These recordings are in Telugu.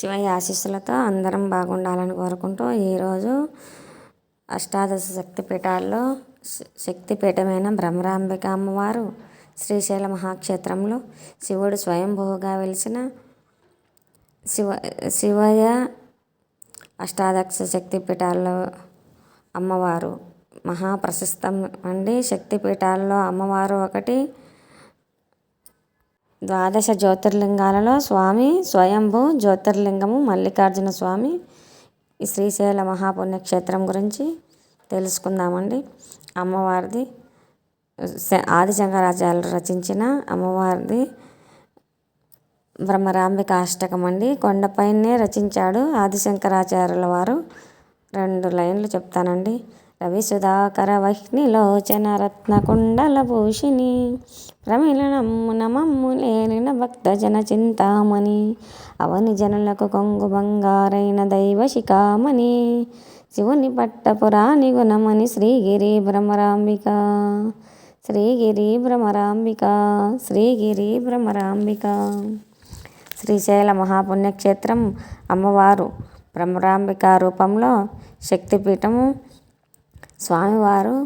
శివయ్య ఆశీస్సులతో అందరం బాగుండాలని కోరుకుంటూ ఈరోజు అష్టాదశ శక్తి పీఠాల్లో శక్తిపీఠమైన బ్రహ్మరాంబిక అమ్మవారు శ్రీశైల మహాక్షేత్రంలో శివుడు స్వయంభూగా వెలిసిన శివ శివయ్య అష్టాదశ శక్తి పీఠాల్లో అమ్మవారు మహాప్రశస్తం అండి. శక్తిపీఠాల్లో అమ్మవారు ఒకటి ద్వాదశ జ్యోతిర్లింగాలలో స్వామి స్వయంభూ జ్యోతిర్లింగము మల్లికార్జున స్వామి ఈ శ్రీశైల మహాపుణ్యక్షేత్రం గురించి తెలుసుకుందామండి. అమ్మవారిది ఆదిశంకరాచార్యులు రచించిన అమ్మవారిది బ్రహ్మరాంబిక అష్టకం అండి. కొండపైనే రచించాడు ఆదిశంకరాచార్యుల వారు. రెండు లైన్లు చెప్తానండి. రవి సుధాకర వహ్నిలోచన రత్నకుండల భూషిణి. ప్రమిళనమ్మున మమ్ము లేనిన భక్తజన చింతామణి. అవని జనులకు కొంగు బంగారైన దైవ శిఖామణి. శివుని పట్టపురాణి గుణమణి శ్రీగిరి భ్రమరాంబిక. శ్రీగిరి భ్రమరాంబిక శ్రీగిరి భ్రమరాంబిక. శ్రీశైల మహాపుణ్యక్షేత్రం అమ్మవారు భ్రమరాంబిక రూపంలో శక్తిపీఠము స్వామివారు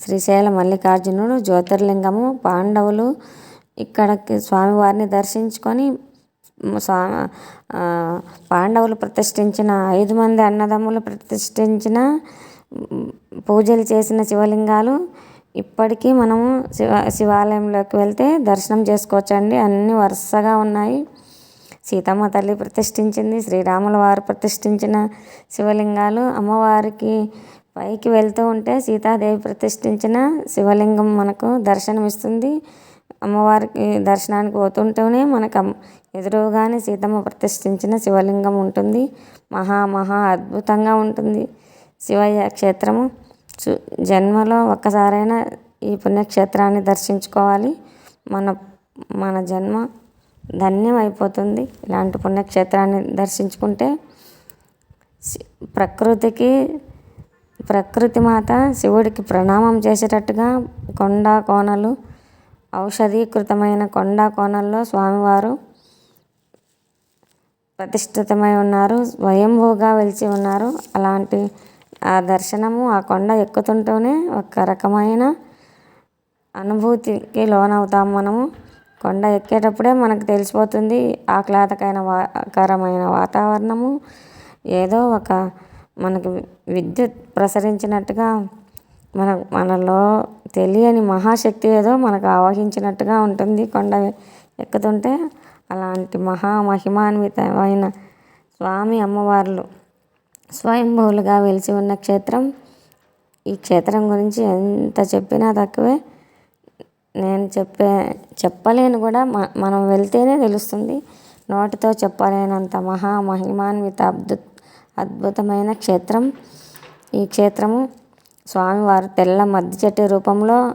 శ్రీశైల మల్లికార్జునుడు జ్యోతిర్లింగము పాండవులు ఇక్కడికి స్వామివారిని దర్శించుకొని స్వామి పాండవులు ప్రతిష్ఠించిన ఐదు మంది అన్నదమ్ములు ప్రతిష్ఠించిన పూజలు చేసిన శివలింగాలు ఇప్పటికీ మనము శివ శివాలయంలోకి వెళ్తే దర్శనం చేసుకోవచ్చండి. అన్నీ వరుసగా ఉన్నాయి. సీతమ్మ తల్లి ప్రతిష్ఠించింది శ్రీరాముల వారు ప్రతిష్ఠించిన శివలింగాలు అమ్మవారికి పైకి వెళ్తూ ఉంటే సీతాదేవి ప్రతిష్ఠించిన శివలింగం మనకు దర్శనమిస్తుంది. అమ్మవారికి దర్శనానికి పోతుంటేనే మనకు ఎదురుగానే సీతమ్మ ప్రతిష్ఠించిన శివలింగం ఉంటుంది. మహా మహా అద్భుతంగా ఉంటుంది. శివయ్య క్షేత్రము. జన్మలో ఒక్కసారైనా ఈ పుణ్యక్షేత్రాన్ని దర్శించుకోవాలి. మన మన జన్మ ధన్యం అయిపోతుంది ఇలాంటి పుణ్యక్షేత్రాన్ని దర్శించుకుంటే ప్రకృతికి ప్రకృతి మాత శివుడికి ప్రణామం చేసేటట్టుగా కొండ కోనలు ఔషధీకృతమైన కొండ కోనల్లో స్వామివారు ప్రతిష్ఠితమై ఉన్నారు స్వయంభూగా వెలిచి ఉన్నారు. అలాంటి ఆ దర్శనము ఆ కొండ ఎక్కుతుంటూనే ఒక రకమైన అనుభూతికి లోనవుతాం మనము. కొండ ఎక్కేటప్పుడే మనకు తెలిసిపోతుంది ఆహ్లాదకరమైన వాకరమైన వాతావరణము. ఏదో ఒక మనకు విద్యుత్ ప్రసరించినట్టుగా మన మనలో తెలియని మహాశక్తి ఏదో మనకు ఆవహించినట్టుగా ఉంటుంది కొండ ఎక్కుతుంటే అలాంటి మహా మహిమాన్వితమైన స్వామి అమ్మవార్లు స్వయంభూలుగా వెలిసి ఉన్న క్షేత్రం. ఈ క్షేత్రం గురించి ఎంత చెప్పినా తక్కువే. నేను చెప్పే చెప్పలేను కూడా మనం వెళ్తేనే తెలుస్తుంది. నోటితో చెప్పలేనంత మహా మహిమాన్విత అద్భుత అద్భుతమైన క్షేత్రం. ఈ క్షేత్రము స్వామివారు తెల్ల మద్ది చెట్టు రూపంలో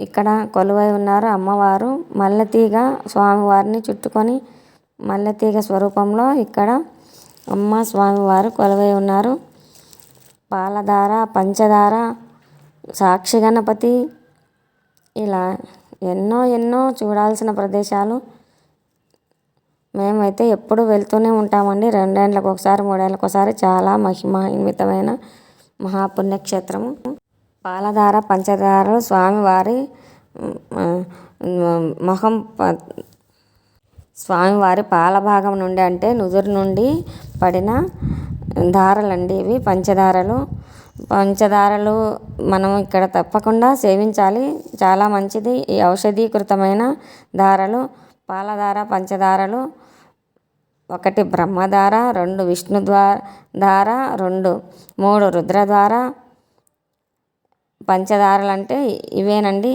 ఇక్కడ కొలువై ఉన్నారు అమ్మవారు. మల్లెతీగ స్వామివారిని చుట్టుకొని మల్లెతీగ స్వరూపంలో ఇక్కడ అమ్మ స్వామివారు కొలువై ఉన్నారు. పాలధార పంచదార సాక్షి గణపతి ఇలా ఎన్నో ఎన్నో చూడాల్సిన ప్రదేశాలు మేమైతే ఎప్పుడు వెళ్తూనే ఉంటామండి. రెండేళ్ళకి ఒకసారి మూడేళ్ళకి ఒకసారి చాలా మహిమాన్వితమైన మహాపుణ్యక్షేత్రము. పాలధార పంచదారలు స్వామివారి మొహం స్వామివారి పాలభాగం నుండి అంటే నుదురు నుండి పడిన దారలండి ఇవి. పంచదారలు పంచదారలు మనం ఇక్కడ తప్పకుండా సేవించాలి. చాలా మంచిది. ఈ ఔషధీకృతమైన దారలు పాలధార పంచదారలు ఒకటి బ్రహ్మధార రెండు విష్ణు ధార రెండు మూడు రుద్రధార. పంచదారలు అంటే ఇవేనండి.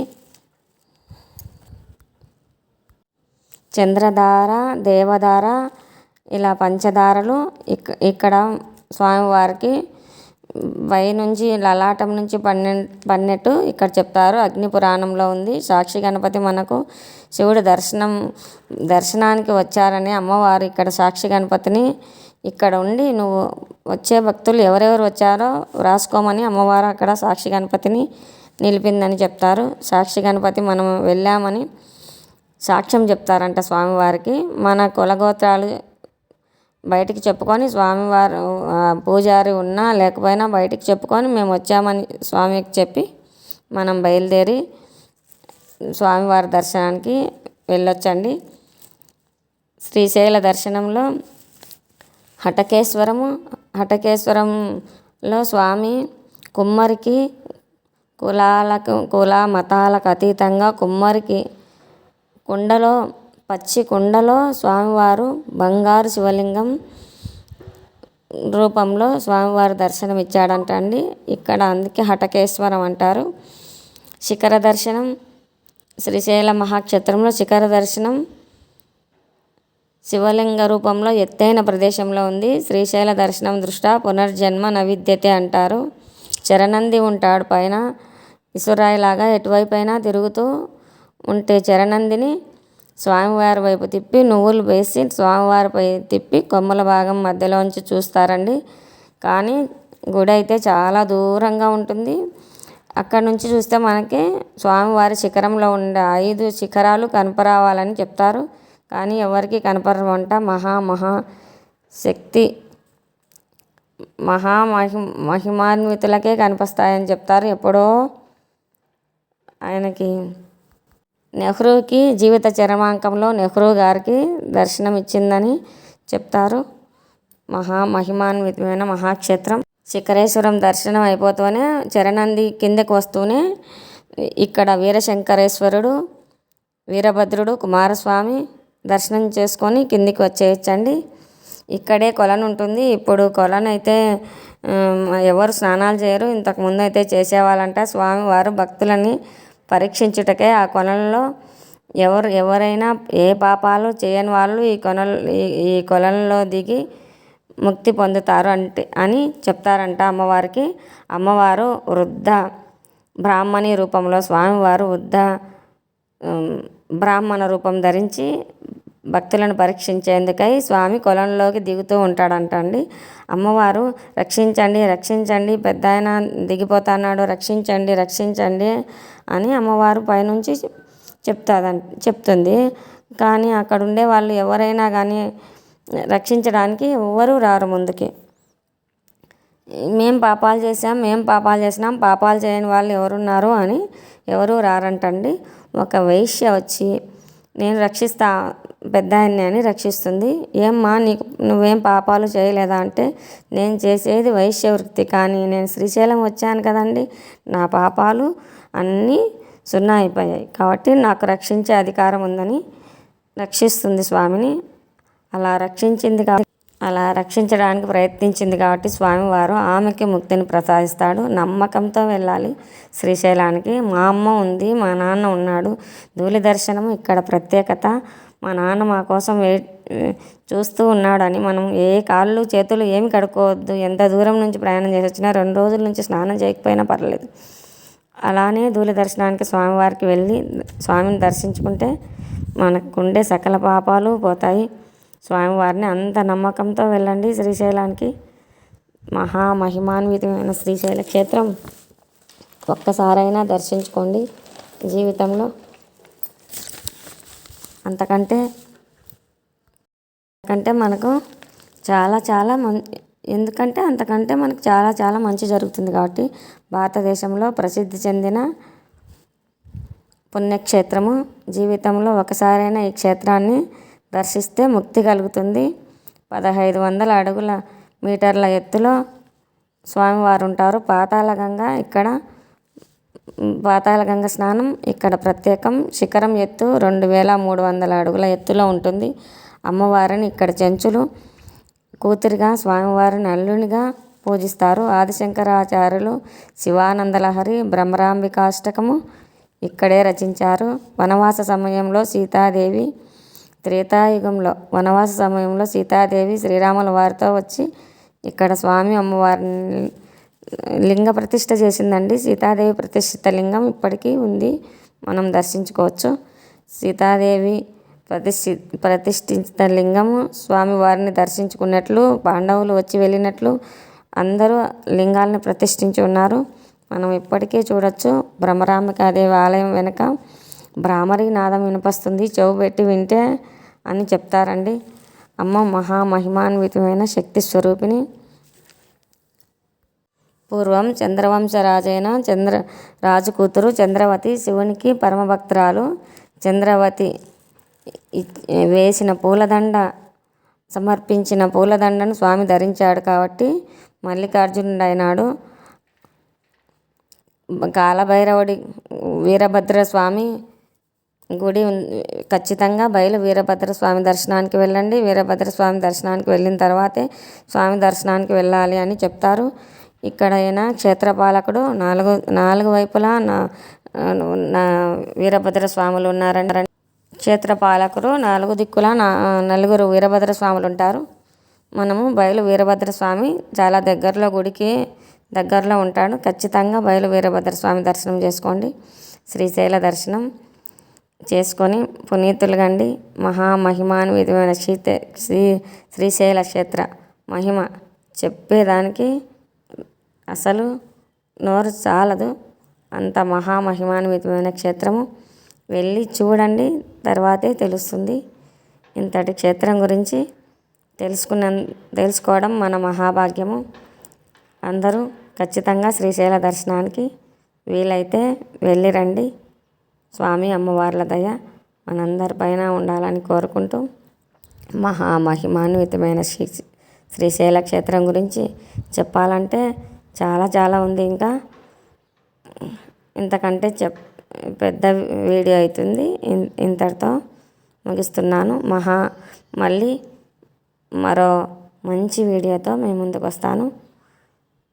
చంద్రధార దేవధార ఇలా పంచదారలు ఇక్ ఇక్కడ స్వామివారికి వై నుంచి లలాటం నుంచి పన్నె పన్నెట్టు ఇక్కడ చెప్తారు. అగ్ని పురాణంలో ఉంది. సాక్షి గణపతి మనకు శివుడు దర్శనం దర్శనానికి వచ్చారని అమ్మవారు ఇక్కడ సాక్షి గణపతిని ఇక్కడ ఉండి నువ్వు వచ్చే భక్తులు ఎవరెవరు వచ్చారో వ్రాసుకోమని అమ్మవారు అక్కడ సాక్షి గణపతిని నిలిపిందని చెప్తారు. సాక్షి గణపతి మనం వెళ్ళామని సాక్ష్యం చెప్తారంట స్వామివారికి. మన కులగోత్రాలు బయటికి చెప్పుకొని స్వామివారు పూజారి ఉన్నా లేకపోయినా బయటికి చెప్పుకొని మేము వచ్చామని స్వామికి చెప్పి మనం బయలుదేరి స్వామివారి దర్శనానికి వెళ్ళొచ్చండి. శ్రీశైల దర్శనంలో హటకేశ్వరము హటకేశ్వరంలో స్వామి కుమ్మరికి కులాలకు కుల మతాలకు అతీతంగా కుమ్మరికి కుండలో పచ్చి కుండలో స్వామివారు బంగారు శివలింగం రూపంలో స్వామివారి దర్శనం ఇచ్చాడంట అండి. ఇక్కడ అందుకే హటకేశ్వరం అంటారు. శిఖర దర్శనం శ్రీశైల మహాక్షేత్రంలో శిఖర దర్శనం శివలింగ రూపంలో ఎత్తైన ప్రదేశంలో ఉంది. శ్రీశైల దర్శనం దృష్ట్యా పునర్జన్మ నవిద్యతే అంటారు. చరణంది ఉంటాడు పైన ఇసురాయిలాగా ఎటువైపైనా తిరుగుతూ ఉంటే చరణందిని స్వామివారి వైపు తిప్పి నువ్వులు వేసి స్వామివారిపై తిప్పి కొమ్మల భాగం మధ్యలోంచి చూస్తారండి. కానీ గుడి అయితే చాలా దూరంగా ఉంటుంది. అక్కడ నుంచి చూస్తే మనకి స్వామివారి శిఖరంలో ఉండే ఐదు శిఖరాలు కనపరావాలని చెప్తారు. కానీ ఎవరికి కనపరమంట మహా మహా శక్తి మహా మహి మహిమాన్వితులకే కనిపిస్తాయని చెప్తారు. ఎప్పుడో ఆయనకి నెహ్రూకి జీవిత చరమాంకంలో నెహ్రూ గారికి దర్శనం ఇచ్చిందని చెప్తారు మహామహిమాన్వితమైన మహాక్షేత్రం. శిఖరేశ్వరం దర్శనం అయిపోతూనే చరణంది కిందకు వస్తూనే ఇక్కడ వీరశంకరేశ్వరుడు వీరభద్రుడు కుమారస్వామి దర్శనం చేసుకొని కిందికి వచ్చేయచ్చండి. ఇక్కడే కొలను ఉంటుంది. ఇప్పుడు కొలను అయితే ఎవరు స్నానాలు చేయరు. ఇంతకుముందు అయితే చేసేవాళ్ళంట. స్వామివారు భక్తులని పరీక్షించుటకే ఆ కొలనులో ఎవరు ఎవరైనా ఏ పాపాలు చేయని వాళ్ళు ఈ కొనలు ఈ కొలంలో దిగి ముక్తి పొందుతారు అంటే అని చెప్తారంట అమ్మవారికి. అమ్మవారు వృద్ధ బ్రాహ్మణి రూపంలో స్వామివారు వృద్ధ బ్రాహ్మణ రూపం ధరించి భక్తులను పరీక్షించేందుకై స్వామి కొలంలోకి దిగుతూ ఉంటాడంట అండి అమ్మవారు రక్షించండి రక్షించండి పెద్ద ఆయన దిగిపోతున్నాడు రక్షించండి రక్షించండి అని అమ్మవారు పైనుంచి చెప్తాదంట చెప్తుంది. కానీ అక్కడ ఉండే వాళ్ళు ఎవరైనా కానీ రక్షించడానికి ఎవ్వరూ రారు ముందుకి. మేం పాపాలు చేసాం మేం పాపాలు చేసినాం పాపాలు చేయని వాళ్ళు ఎవరున్నారు అని ఎవరూ రారంటండి. ఒక వైశ్య వచ్చి నేను రక్షిస్తా పెద్ద అని రక్షిస్తుంది. ఏమ్మా నీకు నువ్వేం పాపాలు చేయలేదా అంటే నేను చేసేది వైశ్య వృత్తి కానీ నేను శ్రీశైలం వచ్చాను కదండి. నా పాపాలు అన్నీ సున్నా అయిపోయాయి కాబట్టి నాకు రక్షించే అధికారం ఉందని రక్షిస్తుంది స్వామిని. అలా రక్షించింది కాబట్టి అలా రక్షించడానికి ప్రయత్నించింది కాబట్టి స్వామివారు ఆమెకి ముక్తిని ప్రసాదిస్తాడు. నమ్మకంతో వెళ్ళాలి శ్రీశైలానికి. మా అమ్మ ఉంది మా నాన్న ఉన్నాడు. ధూళి దర్శనం ఇక్కడ ప్రత్యేకత. మా నాన్న మా కోసం వే చూస్తూ ఉన్నాడని మనం ఏ కాళ్ళు చేతులు ఏమి కడుక్కోవద్దు. ఎంత దూరం నుంచి ప్రయాణం చేసి వచ్చినా రెండు రోజుల నుంచి స్నానం చేయకపోయినా పర్లేదు. అలానే ధూళి దర్శనానికి స్వామివారికి వెళ్ళి స్వామిని దర్శించుకుంటే మనకుండే సకల పాపాలు పోతాయి. స్వామివారిని అంత నమ్మకంతో వెళ్ళండి శ్రీశైలానికి. మహామహిమాన్వితమైన శ్రీశైల క్షేత్రం. ఒక్కసారైనా దర్శించుకోండి. జీవితంలో అంతకంటే అంతకంటే మనకు చాలా చాలా మం ఎందుకంటే అంతకంటే మనకు చాలా చాలా మంచి జరుగుతుంది కాబట్టి భారతదేశంలో ప్రసిద్ధి చెందిన పుణ్యక్షేత్రము జీవితంలో ఒకసారైనా ఈ క్షేత్రాన్ని దర్శిస్తే ముక్తి కలుగుతుంది. పదహైదు వందల అడుగుల మీటర్ల ఎత్తులో స్వామివారు ఉంటారు. పాతాళగంగా ఇక్కడ పాతాళగంగ స్నానం ఇక్కడ ప్రత్యేకం. శిఖరం ఎత్తు రెండు వేల మూడు వందల అడుగుల ఎత్తులో ఉంటుంది. అమ్మవారిని ఇక్కడ చెంచులు కూతురిగా స్వామివారిని అల్లునిగా పూజిస్తారు. ఆదిశంకరాచార్యులు శివానందలహరి బ్రహ్మరాంబికాష్టకము ఇక్కడే రచించారు. వనవాస సమయంలో సీతాదేవి త్రేతాయుగంలో వనవాస సమయంలో సీతాదేవి శ్రీరాముల వారితో వచ్చి ఇక్కడ స్వామి అమ్మవారిని లింగ ప్రతిష్ట చేసిందండి. సీతాదేవి ప్రతిష్ఠిత లింగం ఇప్పటికీ ఉంది. మనం దర్శించుకోవచ్చు. సీతాదేవి ప్రతిష్ఠి ప్రతిష్ఠిత లింగము స్వామివారిని దర్శించుకున్నట్లు పాండవులు వచ్చి వెళ్ళినట్లు అందరూ లింగాలను ప్రతిష్ఠించి ఉన్నారు. మనం ఇప్పటికీ చూడొచ్చు భ్రమరాంబికాదేవి ఆలయం వెనుక భ్రామరి నాదం వినిపిస్తుంది. చెవు పెట్టి వింటే అని చెప్తారండి. అమ్మ మహామహిమాన్వితమైన శక్తి స్వరూపిణి. పూర్వం చంద్రవంశరాజైన చంద్ర రాజు కూతురు చంద్రవతి శివునికి పరమభక్తురాలు. చంద్రవతి వేసిన పూలదండ సమర్పించిన పూలదండను స్వామి ధరించాడు కాబట్టి మల్లికార్జునుడు అయినాడు కాలభైరవుడి వీరభద్ర స్వామి గుడి ఖచ్చితంగా బయలు వీరభద్ర స్వామి దర్శనానికి వెళ్ళండి. వీరభద్ర స్వామి దర్శనానికి వెళ్ళిన తర్వాతే స్వామి దర్శనానికి వెళ్ళాలి అని చెప్తారు. ఇక్కడైనా క్షేత్రపాలకుడు నాలుగు నాలుగు వైపులా నా వీరభద్ర స్వాములు ఉన్నారంట. క్షేత్రపాలకుడు నాలుగు దిక్కుల నా నలుగురు వీరభద్ర స్వాములు ఉంటారు. మనము బయలు వీరభద్ర స్వామి చాలా దగ్గరలో గుడికి దగ్గరలో ఉంటాడు. ఖచ్చితంగా బయలు వీరభద్ర స్వామి దర్శనం చేసుకోండి. శ్రీశైల దర్శనం చేసుకొని పునీతులుగండి మహామహిమాన్వితమైన సీత శ్రీ శ్రీశైల క్షేత్ర మహిమ చెప్పేదానికి అసలు నోరు చాలదు. అంత మహామహిమాన్వితమైన క్షేత్రము. వెళ్ళి చూడండి తర్వాతే తెలుస్తుంది. ఇంతటి క్షేత్రం గురించి తెలుసుకున్న తెలుసుకోవడం మన మహాభాగ్యము. అందరూ ఖచ్చితంగా శ్రీశైల దర్శనానికి వీలైతే వెళ్ళిరండి స్వామి అమ్మవార్ల దయ మనందరిపైన ఉండాలని కోరుకుంటూ మహామహిమాన్వితమైన శ్రీ శ్రీశైల క్షేత్రం గురించి చెప్పాలంటే చాలా చాలా ఉంది ఇంకా. ఇంతకంటే చెప్ పెద్ద వీడియో అవుతుంది ఇంతటితో ముగిస్తున్నాను. మహా మళ్ళీ మరో మంచి వీడియోతో మేము ముందుకు వస్తాను.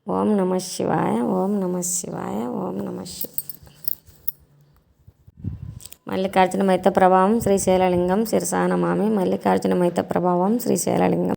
ఓం నమ శివాయ ఓం నమ శివాయ ఓం నమ శివ మల్లికార్జున మైత ప్రభావం శ్రీశైలలింగం శిరసానమామి. మల్లికార్జున మైత ప్రభావం శ్రీశైలలింగం